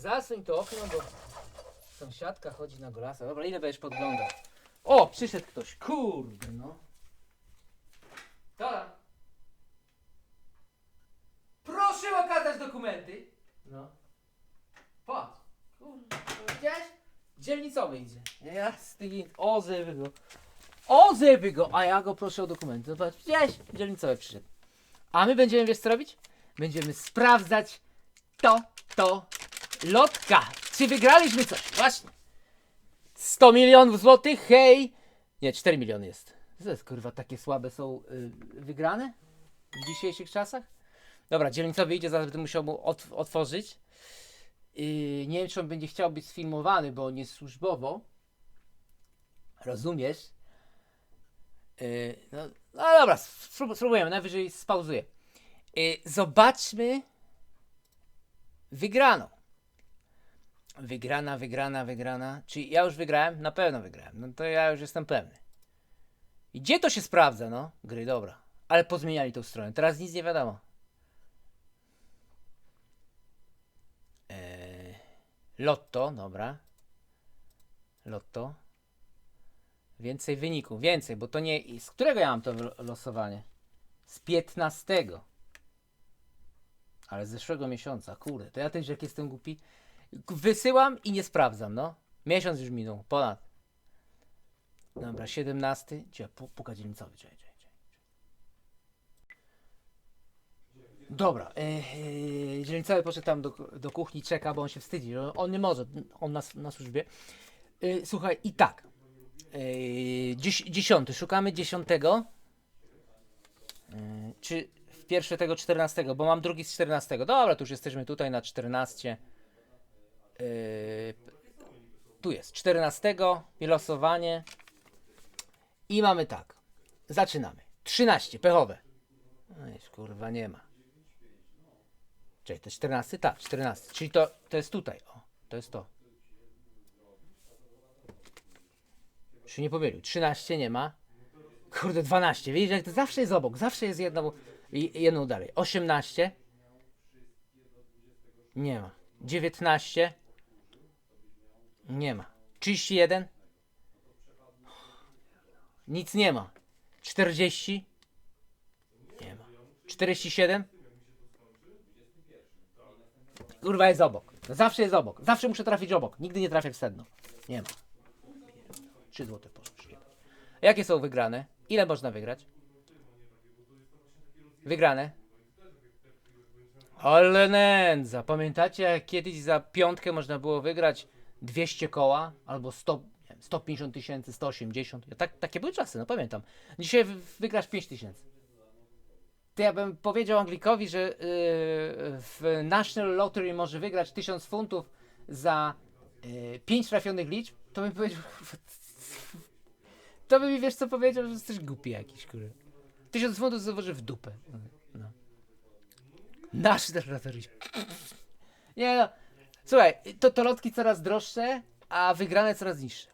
Zasuń to okno, bo sąsiadka chodzi na golasa. Dobra, ile będziesz podglądał? O, przyszedł ktoś. Kurde, no. Dobra. Proszę okazać dokumenty. No. Patrz. Kurde, widziałeś? Dzielnicowy idzie. Ja z tymi... O, zeby go. O, zeby go. A ja go proszę o dokumenty. Zobacz, widziałeś? Dzielnicowy przyszedł. A my będziemy, wiesz co robić? Będziemy sprawdzać to, to, lotka. Czy wygraliśmy coś? Właśnie. 100 milionów złotych, hej. Nie, 4 miliony jest. Co jest, kurwa, takie słabe są y, wygrane w dzisiejszych czasach? Dobra, dzielnicowy idzie, zaraz będę musiał mu ot- otworzyć. Yy, nie wiem, czy on będzie chciał być sfilmowany, bo on jest służbowo. Rozumiesz? Yy, no, no dobra, sprób- spróbujemy, najwyżej spauzuję. Yy, zobaczmy wygraną. Wygrana, wygrana, wygrana. Czy ja już wygrałem? Na pewno wygrałem. No to ja już jestem pewny. I gdzie to się sprawdza, no? Gry, dobra. Ale pozmieniali tą stronę. Teraz nic nie wiadomo. Eee, lotto, dobra. Lotto. Więcej wyników, więcej, bo to nie. Z którego ja mam to lo- losowanie? Z 15. Ale z zeszłego miesiąca, kurde, to ja też jak jestem głupi. Wysyłam i nie sprawdzam, no. Miesiąc już minął, ponad. Dobra, 17. Gdzie? Pu- Puka dzielnicowy, czekaj, czekaj, czekaj. Dobra, yy, dzielnicowy poszedł tam do, do kuchni, czeka, bo on się wstydzi. On nie może, on na, na służbie. Yy, słuchaj, i tak. Yy, dziesiąty, szukamy dziesiątego. Yy, czy w pierwsze tego 14, bo mam drugi z 14. Dobra, to już jesteśmy tutaj na 14. Yy, tu jest 14. Losowanie. I mamy tak. Zaczynamy. 13, pechowe. No kurwa, nie ma. Czekaj, to jest 14? Tak, 14. Czyli to, to jest tutaj. O, to jest to. Się nie pomylił. 13 nie ma. Kurde, 12. Widzisz, jak to zawsze jest obok. Zawsze jest jedną, jedną dalej. 18. Nie ma. 19. Nie ma. 31. Nic nie ma. 40. Nie ma. 47. Kurwa jest obok. Zawsze jest obok. Zawsze muszę trafić obok. Nigdy nie trafię w sedno. Nie ma. 3 złote poszły. Jakie są wygrane? Ile można wygrać? Wygrane. Ale nędza. Pamiętacie, jak kiedyś za piątkę można było wygrać 200 koła albo 100, nie wiem, 150 tysięcy, 180. Ja tak, takie były czasy, no pamiętam. Dzisiaj wy- wygrasz 5 tysięcy. To ja bym powiedział Anglikowi, że yy, w National Lottery może wygrać 1000 funtów za yy, 5 trafionych liczb, to bym powiedział. To by mi wiesz co powiedział, że jesteś głupi jakiś, kurde. 1000 funtów założy w dupę. No. Nasz lottery. Nie no. Słuchaj, to, to lotki coraz droższe, a wygrane coraz niższe.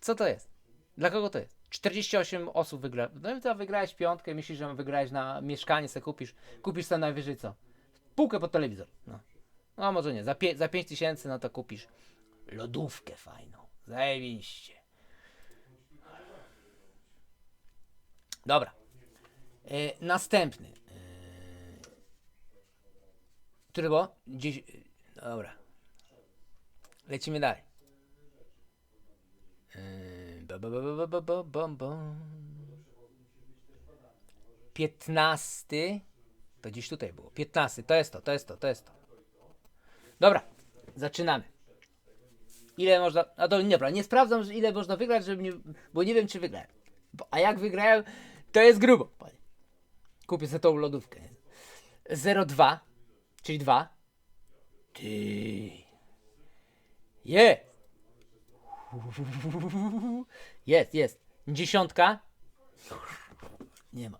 Co to jest? Dla kogo to jest? 48 osób wygra. No i to wygrałeś piątkę, myślisz, że wygrałeś na mieszkanie, se kupisz. Kupisz sobie najwyżej co? Półkę pod telewizor. No, no może nie. Za, pie- za 5 tysięcy no to kupisz lodówkę fajną. Zajebiście. Dobra. E, następny. E, który było? Dziś... Dobra. Lecimy dalej. Piętnasty. To gdzieś tutaj było. Piętnasty. To jest to, to jest to, to jest to. Dobra, zaczynamy. Ile można. A to nie, dobra, nie sprawdzam, ile można wygrać, żeby nie, bo nie wiem, czy wygrałem. Bo, a jak wygrałem, to jest grubo. Panie. Kupię sobie tą lodówkę. 0,2, czyli 2. Ty. Je. Jest, jest. Dziesiątka. Nie ma.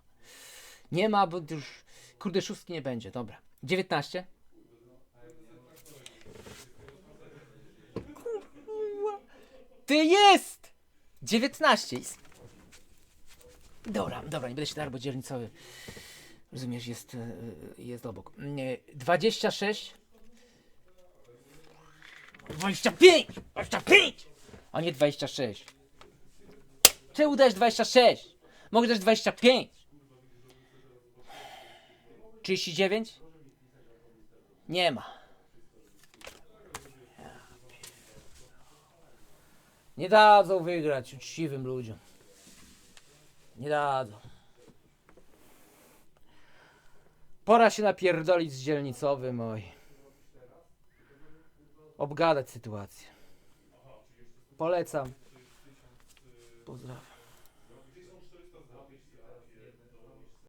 Nie ma, bo już. Kurde, szóstki nie będzie. Dobra. 19. Kurwa. Ty jest! 19. Jest. Dobra, dobra, nie będę się dar, bo dzielnicowy. Rozumiesz, jest, e, jest obok. Nie, 26. 25! 25! A nie 26. Czemu dać 26? Mogę dać 25. 39? Nie ma. Nie dadzą wygrać uczciwym ludziom. Nie dadzą. Pora się napierdolić z dzielnicowym, oj. Obgadać sytuację. Polecam. Pozdrawiam.